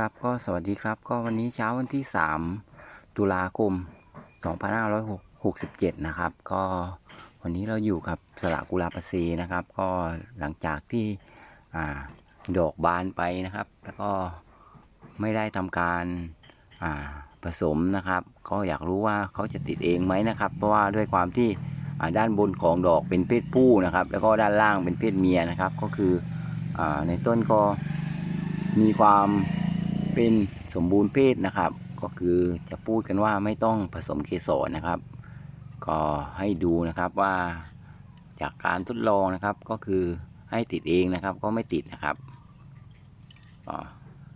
ครับก็สวัสดีครับ ก็วันนี้เช้าวันที่ 3 ตุลาคม 2567 นะครับ ก็วันนี้เราอยู่กับสระกุลาปซีนะครับ ก็หลังจากที่อ่าดอกบานไปนะครับ แล้วก็ไม่ได้ทำการอ่าผสมนะครับ ก็อยากรู้ว่าเขาจะติดเองไหมนะครับ เพราะว่าด้วยความที่ด้านบนของดอกเป็นเพศผู้นะครับ แล้วก็ด้านล่างเป็นเพศเมียนะครับ ก็คืออในต้นก็มีความ เป็นสมบูรณ์เพศนะครับ ก็คือจะพูดกันว่าไม่ต้องผสมเกสรนะครับ ก็ให้ดูนะครับว่าจากการทดลองนะครับก็คือให้ติดเองนะครับ ก็ไม่ติดนะครับก็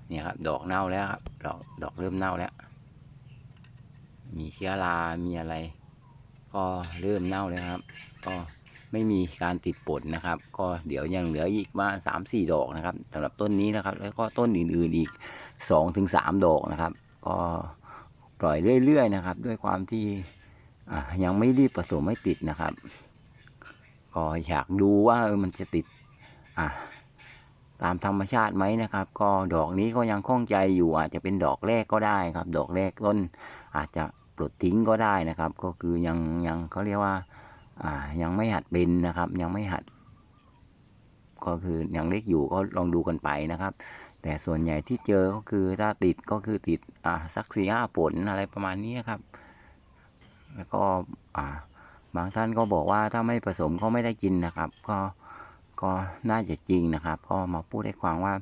เนี่ยครับดอกเน่าแล้วครับดอกดอกเริ่มเน่าแล้ว มีเชื้อรา มีอะไร ก็เริ่มเน่าแล้วครับ ก็ ไม่มีการติดผลนะครับ ก็เดี๋ยวยังเหลืออีกมาสามสี่ดอกนะครับสำหรับต้นนี้นะครับ แล้วก็ต้นอื่นๆอีกสองถึงสามดอกนะครับ ก็ปล่อยเรื่อยๆนะครับ ด้วยความที่ยังไม่รีบผสมไม่ติดนะครับ ก็อยากดูว่ามันจะติดอะตามธรรมชาติไหมนะครับ ก็ดอกนี้ก็ยังคล่องใจอยู่อาจจะเป็นดอกแรกก็ได้ครับ ดอกแรกต้นอาจจะปลดทิ้งก็ได้นะครับ ก็คือยังยังเขาเรียกว่า อ่า ยังไม่หัดเป็นนะครับ ยังไม่หัด ก็คือยังเล็กอยู่ก็ลองดูกันไปนะครับ แต่ส่วนใหญ่ที่เจอก็คือถ้าติดก็คือติด อ่าสักสี่ห้าผลอะไรประมาณนี้ครับ แล้วก็อ่า บางท่านก็บอกว่าถ้าไม่ผสมก็ไม่ได้กินนะครับ ก็ก็น่าจะจริงนะครับ ก็มาพูดให้ฟังว่า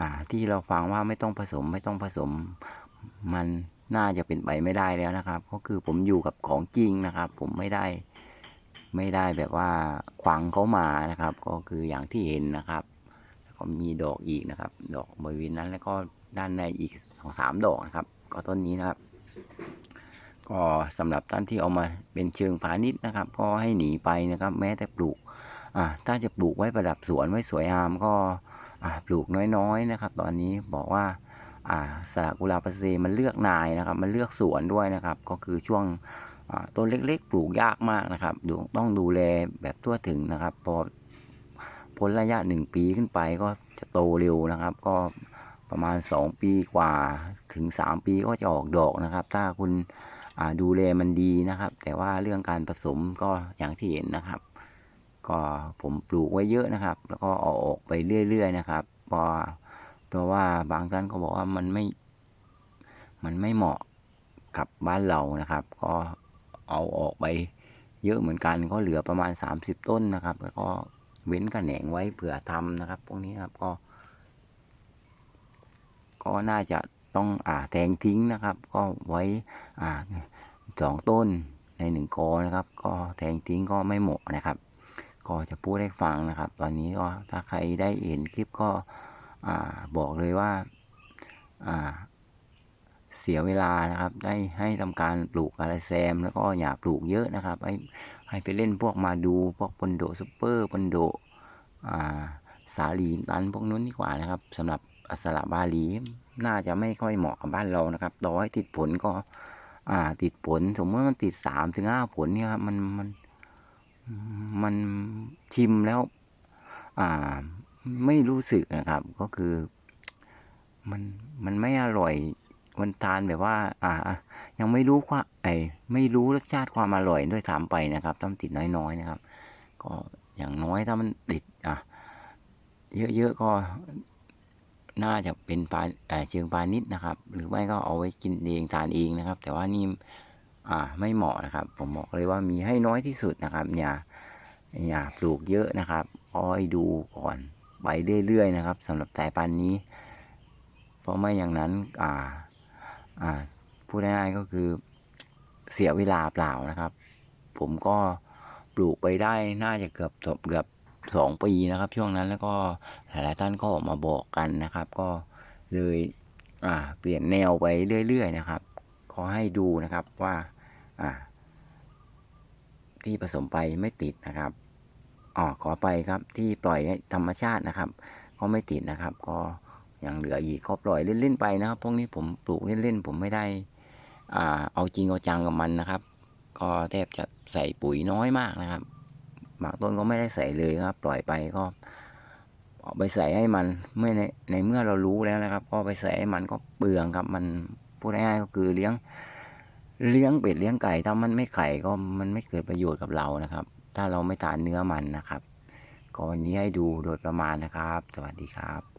อ่า ที่เราฟังว่าไม่ต้องผสมไม่ต้องผสม มันน่าจะเป็นไปไม่ได้แล้วนะครับ ก็คือผมอยู่กับของจริงนะครับ ผมไม่ได้ ไม่ได้แบบว่าขวางเขามานะครับ ก็คืออย่างที่เห็นนะครับแล้วก็มีดอกอีกนะครับ ดอกบริเวณนั้นแล้วก็ด้านในอีกสองสามดอกนะครับ ก็ต้นนี้นะครับ ก็สำหรับท่านที่เอามาเป็นเชิงพาณิชย์นะครับ ก็ให้หนีไปนะครับ แม้แต่ปลูกอ่าถ้าจะปลูกไว้ประดับสวนไว้สวยงามก็อ่าปลูกน้อยๆนะครับ ตอนนี้บอกว่าอ่าสระกุหลาบปเซมันเลือกนายนะครับ มันเลือกสวนด้วยนะครับ ก็คือช่วง ต้นเล็กๆ ปลูกยากมากนะครับดูต้องดูแลแบบทั่วถึงนะครับ พอพ้นระยะหนึ่งปีขึ้นไปก็จะโตเร็วนะครับ ก็ประมาณสองปีกว่าถึงสามปีก็จะออกดอกนะครับ ถ้าคุณดูแลมันดีนะครับ แต่ว่าเรื่องการผสมก็อย่างที่เห็นนะครับ ก็ผมปลูกไว้เยอะนะครับ แล้วก็เอาออกไปเรื่อยๆนะครับเพราะเพราะว่าบางท่านก็บอกว่ามันไม่ มันไม่เหมาะกับบ้านเรานะครับ ก็ เอาออกไปเยอะเหมือนกันก็เหลือประมาณ 30 ต้นนะครับ แล้วก็เว้นกระแหนงไว้เผื่อทำนะครับ พวกนี้ครับก็ ก็น่าจะต้องอ่าแทงทิ้งนะครับ ก็ไว้อ่าสองต้นในหนึ่งกอนะครับ ก็แทงทิ้งก็ไม่เหมาะนะครับ ก็จะพูดให้ฟังนะครับ ตอนนี้ก็ถ้าใครได้เห็นคลิปก็อ่าบอกเลยว่าอ่า เสียเวลานะครับ ได้ให้ทำการปลูกอะไรแซม แล้วก็อย่าปลูกเยอะนะครับ ให้ให้ไปเล่นพวกมาดูพวกปนโดซุปเปอร์ปนโดอ่าสาลีตันพวกนู้นดีกว่านะครับสำหรับอัสระบาลีน่าจะไม่ค่อยเหมาะกับบ้านเรานะครับต่อให้ติดผลก็ อ่า ติดผล สมมติมันติดสามถึงห้าผลเนี่ยครับมันมันมันชิมแล้ว อ่า ไม่รู้สึกนะครับ ก็คือ มันมันไม่อร่อย มันทานแบบว่า อ่า ยังไม่รู้ว่าไอไม่รู้รสชาติความอร่อยด้วยซ้ำไปนะครับต้องติดน้อยๆนะครับ ก็อย่างน้อยถ้ามันติดอะเยอะๆก็น่าจะเป็นปลาเอ่อเชิงปลานิดนะครับ หรือไม่ก็เอาไว้กินเองทานเองนะครับ แต่ว่านี่อ่าไม่เหมาะนะครับ ผมบอกเลยว่ามีให้น้อยที่สุดนะครับ อย่าอย่าปลูกเยอะนะครับคอยดูก่อนไปเรื่อยๆนะครับสำหรับสายพันธุ์นี้ เพราะไม่อย่างนั้นอ่า อ่าพูดง่ายๆก็คือเสียเวลาเปล่านะครับ ผมก็ปลูกไปได้น่าจะเกือบเกือบสองปีนะครับ ช่วงนั้นแล้วก็หลายๆท่านก็ออกมาบอกกันนะครับ ก็เลยอ่าเปลี่ยนแนวไปเรื่อยๆนะครับ ขอให้ดูนะครับว่าอ่าที่ผสมไปไม่ติดนะครับอ๋อขอไปครับที่ปล่อยให้ธรรมชาตินะครับ ก็ไม่ติดนะครับ ก็ ยังเหลืออีกก็ปล่อยเล่นๆไปนะครับ พวกนี้ผมปลูกเล่นๆผมไม่ได้อ่าเอาจริงเอาจังกับมันนะครับ ก็แทบจะใส่ปุ๋ยน้อยมากนะครับบางต้นก็ไม่ได้ใส่เลยครับ ปล่อยไปก็เอาไปใส่ให้มันเมื่อในในเมื่อเรารู้แล้วนะครับ ก็ไปใส่ให้มันก็เปลืองครับ มันพูดง่ายๆก็คือเลี้ยงเลี้ยงเป็ดเลี้ยงไก่ถ้ามันไม่ไข่ก็มันไม่เกิดประโยชน์กับเรานะครับ ถ้าเราไม่ทานเนื้อมันนะครับก็วันนี้ให้ดูโดยประมาณนะครับ สวัสดีครับ